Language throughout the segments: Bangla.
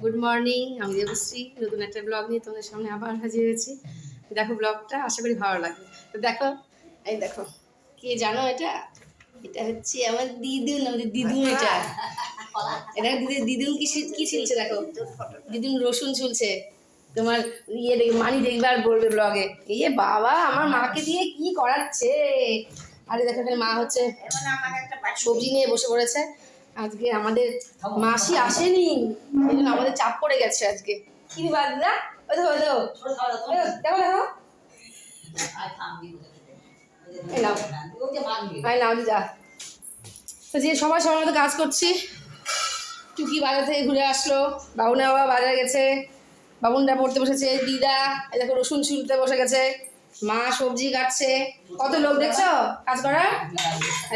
গুড মর্নিং আমি দেবশ্রী নতুন একটা ব্লগ নিয়ে তোমাদের সামনে আবার হাজির হয়েছি। দেখো ব্লগটা আশা করি ভালো লাগবে। তো দেখো, এই দেখো, কে জানো এটা? এটা হচ্ছে আমার দিদুন, আমাদের দিদুন এটা। এটা দিদি দিদুন কি কি ছিলছে দেখো? দিদুন রসুন ছুলছে। তোমার ইয়ে দেখ, মানি দেখবার বলবে ব্লগে ইয়ে বাবা, আমার মাকে দিয়ে কি করাচ্ছে? আরে দেখো মা হচ্ছে সবজি নিয়ে বসে পড়েছে। আজকে আমাদের মাসি আসেনি। এই জন্য আমাদের চাপ পড়ে গেছে আজকে। কি রে বাদদা ওই দেখো দেখো। দেখো, দেখো আই তো যে সবাই সবার মতো কাজ করছি। বাজার থেকে ঘুরে আসলো। বাবা বাজারে গেছে। পড়তে বসেছে। দিদা রসুন ছুলতে বসে গেছে। মা সবজি কাটছে। কত লোক দেখছ কাজ করার?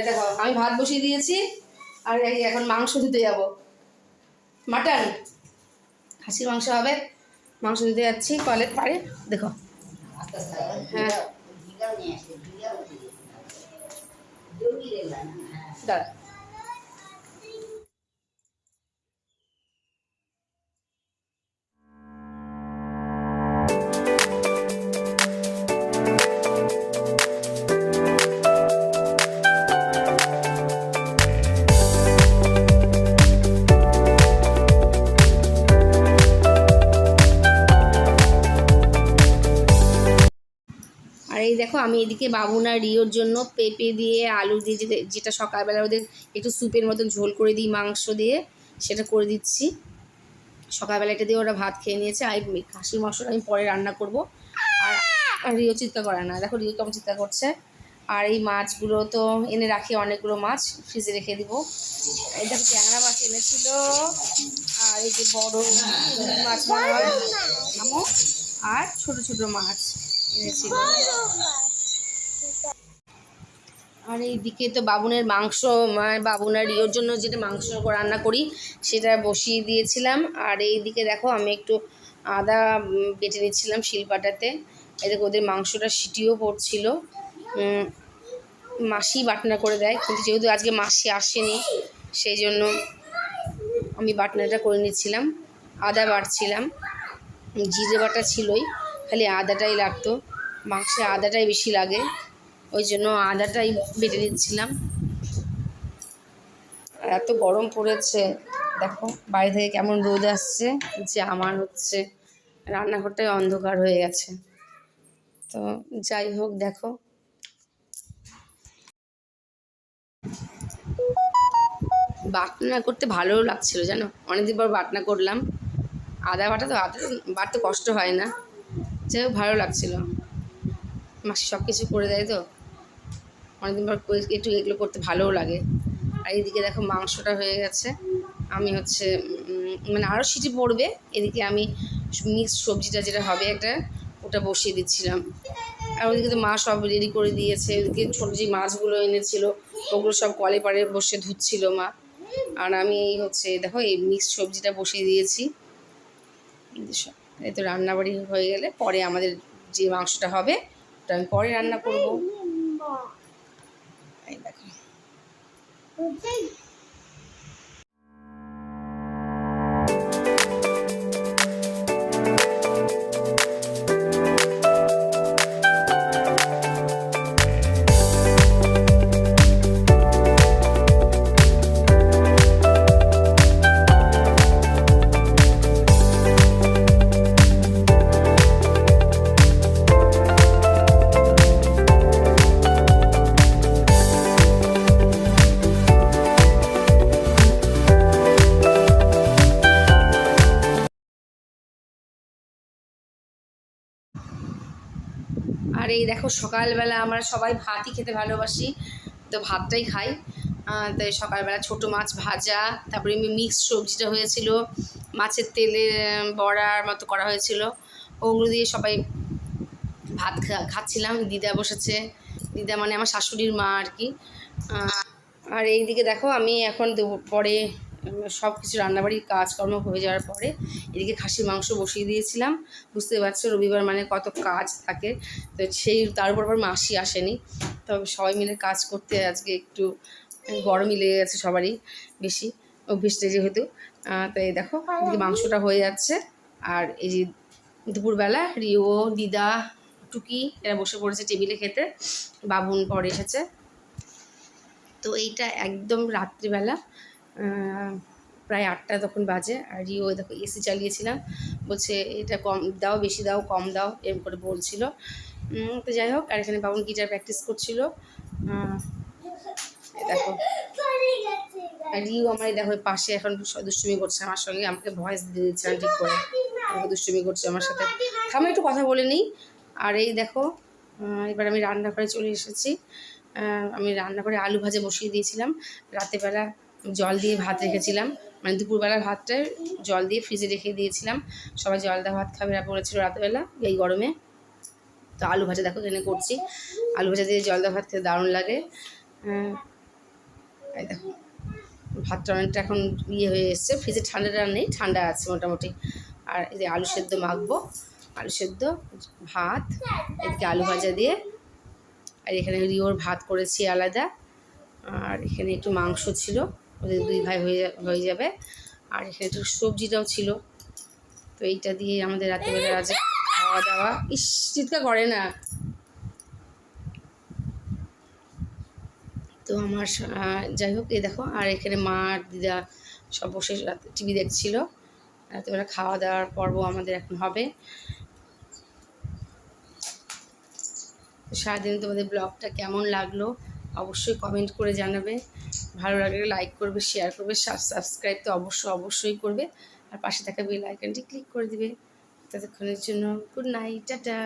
দেখো আমি ভাত বসিয়ে দিয়েছি। আর, এই এখন মাংস দিতে যাব। মাটন। খাসির মাংস হবে। মাংস দিতে যাচ্ছি কলের পারে দেখো। হ্যাঁ। দাঁড়া। এই দেখো, আমি এদিকে বাবুনা রিওর জন্য পেঁপে দিয়ে আলু দিয়ে যেটা- সকালবেলা ওদের একটু স্যুপের মতন ঝোল করে দিই, মাংস দিয়ে, সেটা করে দিচ্ছি। সকালবেলা এটা দিয়ে ওরা ভাত খেয়ে নিয়েছে। আর খাসির মাংসটা আমি পরে রান্না করব। আর রিও চিৎকার করে না। দেখো, রিও কেমন চিৎকার করছে। আর এই মাছগুলো তো এনে রাখি অনেকগুলো মাছ, ফ্রিজে রেখে দিব। এই দেখো ট্যাংরা মাছ এনেছিল। আর এই যে বড় মাছ আর ছোট ছোট মাছ। আর এইদিকে তো বাবুনের মাংস বাবুনার ইয়োর জন্য যেটা মাংস রান্না করি, সেটা বসিয়ে দিয়েছিলাম। আর এইদিকে দেখো, আমি একটু আদা বেটে নিচ্ছিলাম শিলপাটাতে। এদিকে ওদের মাংসটা সিটিও পড়ছিল। মাসি বাটনা করে দেয়, কিন্তু যেহেতু আজকে মাসি আসেনি, সেই জন্য আমি বাটনাটা করে নিচ্ছিলাম। আদা বাটছিলাম, জিরে বাটা ছিলই। খালি আদাটাই লাগতো, মাংসে আদাটাই বেশি লাগে, ওই জন্য আদাটাই বেটে নিচ্ছিলাম। আর এত গরম পড়েছে, দেখো বাড়ি থেকে কেমন রোদ আসছে, যে আমার হচ্ছে রান্নাঘরটাই অন্ধকার হয়ে গেছে। তো যাই হোক, দেখো। বাটনা করতে ভালোও লাগছিল, জানো? অনেকদিন পর বাটনা করলাম। আদা বাটা তো, আদা বাটতে কষ্ট হয় না। যাই হোক, ভালো লাগছিল। মাসি সব কিছু করে দেয় তো। অনেকদিন পর একটু এগুলো করতে ভালোও লাগে। আর এইদিকে দেখো মাংসটা হয়ে গেছে। আমি হচ্ছে মানে আরও সিটি পড়বে। এদিকে আমি মিক্সড সবজিটা যেটা হবে একটা, ওটা বসিয়ে দিচ্ছিলাম। আর ওদিকে তো মা সব রেডি করে দিয়েছে। ওদিকে ছোটো যে মাছগুলো এনেছিল, ওগুলো সব কলে পাড়ে বসে ধুচ্ছিল মা। আর আমি হচ্ছে, দেখো এই মিক্সড সবজিটা বসিয়ে দিয়েছি। এই তো রান্নাবাড়ি হয়ে গেলে পরে আমাদের যে মাংসটা হবে, ওটা আমি পরে রান্না করব। দেখো। আর এই দেখো সকালবেলা আমরা সবাই ভাতই খেতে ভালোবাসি, তো ভাতটাই খাই। তাই সকালবেলা ছোট মাছ ভাজা, তারপরে মিক্সড সবজিটা হয়েছিল, মাছের তেলে বড়ার মতো করা হয়েছিল। ওগুলো দিয়ে সবাই ভাত খাচ্ছিলাম, দিদা বসেছে। দিদা মানে আমার শাশুড়ির মা আর কি। আর এইদিকে দেখো আমি এখন পরে সব কিছু রান্নাবাড়ির কাজকর্ম হয়ে যাওয়ার পরে এদিকে খাসির মাংস বসিয়ে দিয়েছিলাম। বুঝতে পারছ রবিবার মানে কত কাজ থাকে। তো সেই তার উপর আবার মাসি আসেনি। তবে সবাই মিলে কাজ করতে আজকে একটু গরমই লেগে গেছে সবারই বেশি অভ্যেসটা যেহেতু। আহ, তো এই দেখো মাংসটা হয়ে যাচ্ছে। আর এই যে দুপুরবেলা রিও দিদা টুকি এরা বসে পড়েছে টেবিলে খেতে। বাবুন পরে এসেছে। তো এইটা একদম রাত্রিবেলা। প্রায় আটটা তখন বাজে। আর রিও দেখো এসি চালিয়েছিলাম। বলছে, এটা কম দাও, বেশি দাও, কম দাও এরকম করে বলছিল। তো যাই হোক, আর এখানে বাবুন গিটার প্র্যাকটিস করছিল। দেখো। আর রিও আমার দেখো পাশে এখন দুষ্টুমি করছে আমার সঙ্গে। আমাকে ভয়েস দিয়ে দিচ্ছে ঠিক করে। আমাকে দুষ্টুমি করছে আমার সাথে। থামো, একটু কথা বলে নিই। আর এই দেখো এবার আমি রান্না করে চলে এসেছি। আমি রান্না করে আলু ভাজা বসিয়ে দিয়েছিলাম। রাতেরবেলা জল দিয়ে ভাত রেখেছিলাম। মানে দুপুরবেলা ভাতটা জল দিয়ে ফ্রিজে রেখে দিয়েছিলাম। সবাই জল দেওয়া ভাত খাবে বলেছিল রাতবেলা এই গরমে। তো আলু ভাজা দেখো এখানে করছি। আলু ভাজা দিয়ে জল দেওয়া ভাত খেতে দারুণ লাগে। এই দেখো। ভাতটা অনেকটা এখন ইয়ে হয়ে এসছে। ফ্রিজে ঠান্ডাটা নেই, ঠান্ডা আছে মোটামুটি। আর এই যে আলু সেদ্ধ মাখবো। আলু সেদ্ধ, ভাত, এদিকে আলু ভাজা দিয়ে। আর এখানে রিওর ভাত করেছি আলাদা। আর এখানে একটু মাংস ছিল। ওদের দুই ভাই হয়ে যাবে। আর এখানে সবজিটাও ছিল। তো এইটা দিয়ে আমাদের রাত্রিবেলা আজ খাওয়া দাওয়া ইস, চিৎকার করে না। তো আমার যাই হোক, এই দেখো, আর এখানে মা আর দিদা সব বসে টিভি দেখছিল। রাতেবেলা খাওয়া দাওয়ার পর্ব আমাদের এখন হবে। সারাদিন তোমাদের ব্লগটা কেমন লাগল? অবশ্যই কমেন্ট করে জানাবে। ভালো লাগলে লাইক করবে শেয়ার করবে সাবস্ক্রাইব তো অবশ্যই অবশ্যই করবে। আর পাশে থাকা বেল আইকনটি ক্লিক করে দিবে। ততক্ষণের জন্য গুড নাইট টাটা।